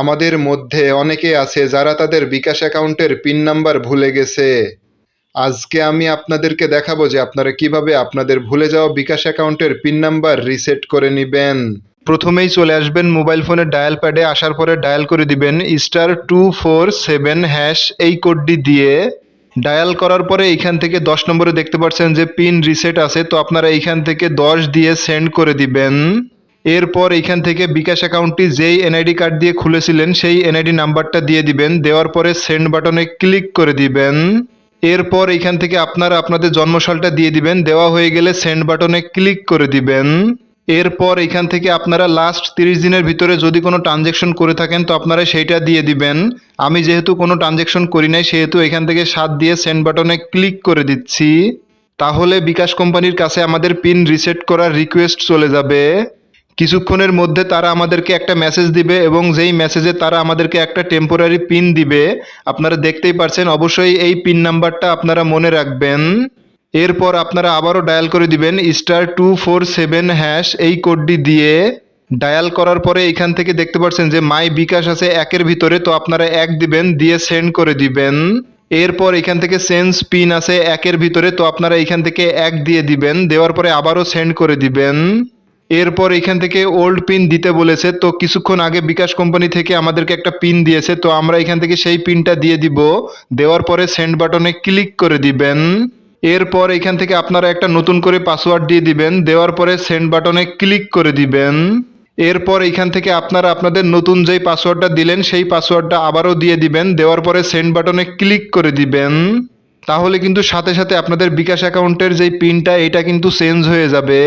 আমাদের মধ্যে অনেকে আছে যারা তাদের বিকাশ অ্যাকাউন্টের পিন নাম্বার ভুলে গেছে। আজকে আমি আপনাদেরকে দেখাবো যে আপনারা কীভাবে আপনাদের ভুলে যাওয়া বিকাশ অ্যাকাউন্টের পিন নাম্বার রিসেট করে নেবেন। প্রথমেই চলে আসবেন মোবাইল ফোনের ডায়াল প্যাডে আসার পরে ডায়াল করে দিবেন star two four seven hash এই কোডটি দিয়ে। ডায়াল করার পরে এইখান থেকে দশ নম্বরে দেখতে পাচ্ছেন যে পিন রিসেট আছে, তো আপনারা এইখান থেকে দশ দিয়ে সেন্ড করে দিবেন। এরপর এইখান থেকে বিকাশ অ্যাকাউন্টটি যেই এনআইডি কার্ড দিয়ে খুলেছিলেন, সেই এনআইডি নাম্বারটা দিয়ে দিবেন। দেওয়ার পরে সেন্ড বাটনে ক্লিক করে দিবেন। এরপর এইখান থেকে আপনারা, আপনাদের জন্মসালটা দিয়ে দিবেন। দেওয়া হয়ে গেলে সেন্ড বাটনে ক্লিক করে দিবেন। এরপর এখান থেকে আপনারা লাস্ট তিরিশ দিনের ভিতরে যদি কোনো ট্রানজেকশন করে থাকেন, তো আপনারা সেইটা দিয়ে দিবেন। আমি যেহেতু কোনো ট্রানজেকশন করি নাই, সেহেতু এখান থেকে সাত দিয়ে সেন্ড বাটনে ক্লিক করে দিচ্ছি। তাহলে বিকাশ কোম্পানির কাছে আমাদের পিন রিসেট করার রিকোয়েস্ট চলে যাবে। কিছুক্ষণের মধ্যে তারা আমাদেরকে একটা মেসেজ দিবে এবং যেই মেসেজে তারা আমাদেরকে একটা টেম্পোরারি পিন দিবে, আপনারা দেখতেই পারছেন, অবশ্যই এই পিন নাম্বারটা আপনারা মনে রাখবেন। এরপর আপনারা আবারও ডায়াল করে দিবেন star two four seven hash এই কোডটি দিয়ে। ডায়াল করার পরে এখান থেকে দেখতে পাচ্ছেন যে মাই বিকাশ আছে একের ভিতরে, তো আপনারা এক দিবেন, দিয়ে সেন্ড করে দিবেন। এরপর এখান থেকে সেন্স পিন আছে একের ভিতরে, তো আপনারা এখান থেকে এক দিয়ে দিবেন, দেওয়ার পরে আবারও সেন্ড করে দিবেন। এরপর এখান থেকে ওল্ড পিন দিতে বলেছে। তো কিছুক্ষণ আগে বিকাশ কোম্পানি থেকে আমাদেরকে একটা পিন দিয়েছে। তো আমরা এখান থেকে সেই পিনটা দিয়ে দিব। দেওয়ার পরে সেন্ড বাটনে ক্লিক করে দিবেন। এরপর এখান থেকে আপনারা একটা নতুন করে পাসওয়ার্ড দিয়ে দিবেন। দেওয়ার পরে সেন্ড বাটনে ক্লিক করে দিবেন। এরপর এখান থেকে আপনারা আপনাদের নতুন যেই পাসওয়ার্ডটা দিলেন, সেই পাসওয়ার্ডটা আবারও দিয়ে দিবেন। দেওয়ার পরে সেন্ড বাটনে ক্লিক করে দিবেন। তাহলে কিন্তু সাথে সাথে আপনাদের বিকাশ অ্যাকাউন্টের যেই পিনটা এটা কিন্তু চেঞ্জ হয়ে যাবে।